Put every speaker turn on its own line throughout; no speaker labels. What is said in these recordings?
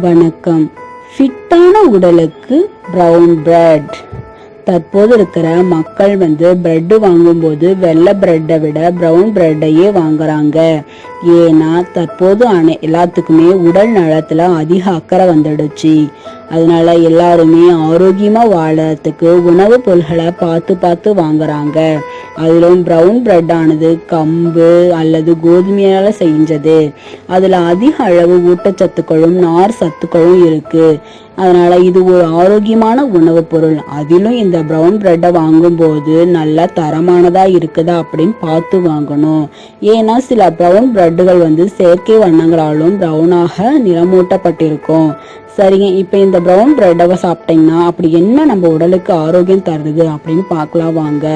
வணக்கம். ஃபிட்டான உடலுக்கு brown bread தற்போது இருக்கிற மக்கள் வந்து பிரெட் வாங்கும்போது வெள்ளை பிரெட்டை விட ப்ரௌன் பிரெட்டையே வாங்குறாங்க. ஏன்னா தற்போது அனை எல்லாத்துக்குமே உடல் நலத்துல அதிக அக்கறை வந்துடுச்சு. அதனால எல்லாருமே ஆரோக்கியமா வாழறதுக்கு உணவுப் பொருள்களை பார்த்து பார்த்து வாங்குறாங்க. அதிலும் ப்ரௌன் பிரெட் ஆனது கம்பு அல்லது கோதுமையால செஞ்சது. அதுல அதிக அளவு ஊட்டச்சத்துக்களும் நார் சத்துக்களும் இருக்கு. அதனால இது ஒரு ஆரோக்கியமான உணவுப் பொருள். அதிலும் இந்த ப்ரௌன் பிரெட்டை வாங்கும்போது நல்லா தரமானதா இருக்குதா அப்படின்னு பார்த்து வாங்கணும். ஏன்னா சில ப்ரௌன் பிரெட்டுகள் வந்து செயற்கை வண்ணங்களாலும் ப்ரௌனாக நிறமூட்டப்பட்டிருக்கும். சரிங்க இப்போ இந்த ப்ரௌன் பிரெட்டை சாப்பிட்டீங்கன்னா அப்படி என்ன நம்ம உடலுக்கு ஆரோக்கியம் தருது அப்படின்னு பார்க்கலாம் வாங்க.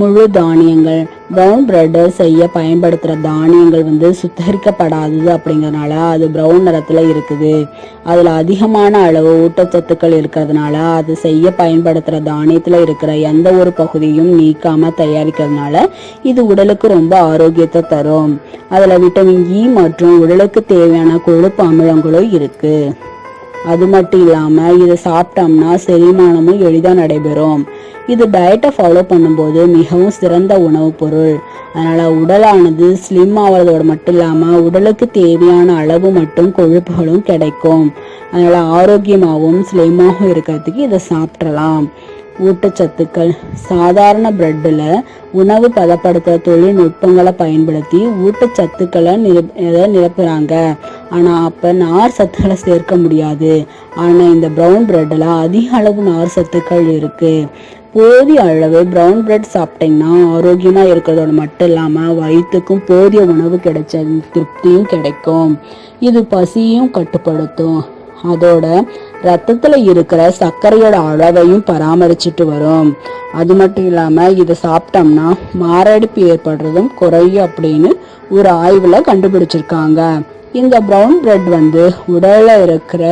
முழு தானியங்கள் ப்ரௌன் பிரெட் செய்ய பயன்படுத்துகிற தானியங்கள் வந்து சுத்தரிக்கப்படாதது அப்படிங்கிறதுனால அது ப்ரௌன் நிறத்தில் இருக்குது. அதில் அதிகமான அளவு ஊட்டச்சத்துக்கள் இருக்கிறதுனால அது செய்ய பயன்படுத்துகிற தானியத்தில் இருக்கிற எந்த ஒரு பகுதியும் நீக்காமல் தயாரிக்கிறதுனால இது உடலுக்கு ரொம்ப ஆரோக்கியத்தை தரும். அதில் விட்டமின் இ மற்றும் உடலுக்கு தேவையான கொழுப்பு அமிலங்களும் இருக்குது அது மட்டும் இல்லாமல் இதை சாப்பிட்டோம்னா செரிமானமும் எளிதாக நடைபெறும். இது டயட்டை ஃபாலோ பண்ணும்போது மிகவும் சிறந்த உணவுப் பொருள். அதனால் உடலானது ஸ்லிம் ஆகிறதோடு மட்டும் இல்லாமல் உடலுக்கு தேவையான அளவு மட்டும் கொழுப்புகளும் கிடைக்கும். அதனால் ஆரோக்கியமாகவும் ஸ்லிம்மாகவும் இருக்கிறதுக்கு இதை சாப்பிடலாம். ஊட்டச்சத்துக்கள் சாதாரண பிரெட்டில் உணவு பதப்படுத்துகிற தொழில்நுட்பங்களை பயன்படுத்தி ஊட்டச்சத்துக்களை நிரப் நிரப்புகிறாங்க ஆனால் அப்போ நார் சத்துக்களை சேர்க்க முடியாது. ஆனால் இந்த ப்ரௌன் பிரெட்டில் அதிக அளவு நார் சத்துக்கள் இருக்குது போதிய அளவு ப்ரௌன் பிரெட் சாப்பிட்டீங்கன்னா ஆரோக்கியமாக இருக்கிறதோட மட்டும் இல்லாமல் வயிற்றுக்கும் போதிய உணவு கிடைச்ச திருப்தியும் கிடைக்கும். இது பசியும் கட்டுப்படுத்தும். அதோட ரத்தத்தில் இருக்கிற சர்க்கரையோட அளவையும் பராமரிச்சுட்டு வரும். அது மட்டும் இல்லாமல் இதை சாப்பிட்டோம்னா மாரடைப்பு ஏற்படுறதும் குறையும் அப்படின்னு ஒரு ஆய்வில் கண்டுபிடிச்சிருக்காங்க. இந்த ப்ரௌன் பிரெட் வந்து உடலில் இருக்கிற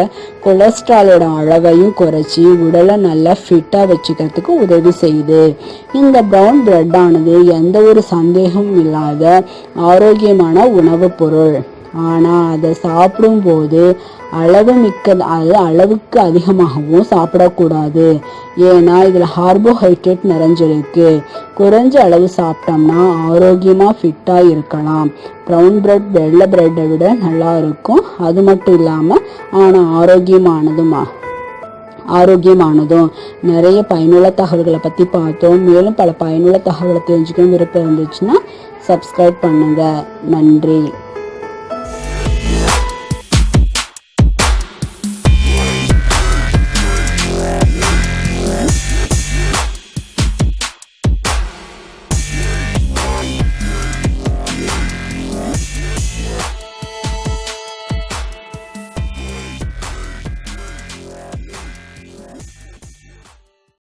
கொலஸ்ட்ராலோட அளவையும் குறைச்சி உடலை நல்லா ஃபிட்டாக வச்சுக்கிறதுக்கு உதவி செய்யுது. இந்த ப்ரௌன் பிரெட் ஆனது எந்த ஒரு சந்தேகமும் இல்லாத ஆரோக்கியமான உணவுப் பொருள். ஆனால் அதை சாப்பிடும்போது அளவு மிக்க அது அளவுக்கு அதிகமாகவும் சாப்பிடக்கூடாது. ஏன்னா இதில் கார்போஹைட்ரேட் நிறைஞ்சிருக்கு. குறைஞ்ச அளவு சாப்பிட்டோம்னா ஆரோக்கியமாக ஃபிட்டாக இருக்கலாம். ப்ரௌன் பிரெட் வெள்ளை பிரெட்டை விட நல்லா இருக்கும். அது மட்டும் இல்லாமல் ஆனால் ஆரோக்கியமானதுமா ஆரோக்கியமானதும். நிறைய பயனுள்ள தகவல்களை பற்றி பார்த்தோம். மேலும் பல பயனுள்ள தகவலை தெரிஞ்சுக்கணும் விருப்பம் இருந்துச்சுன்னா சப்ஸ்கிரைப் பண்ணுங்க. நன்றி.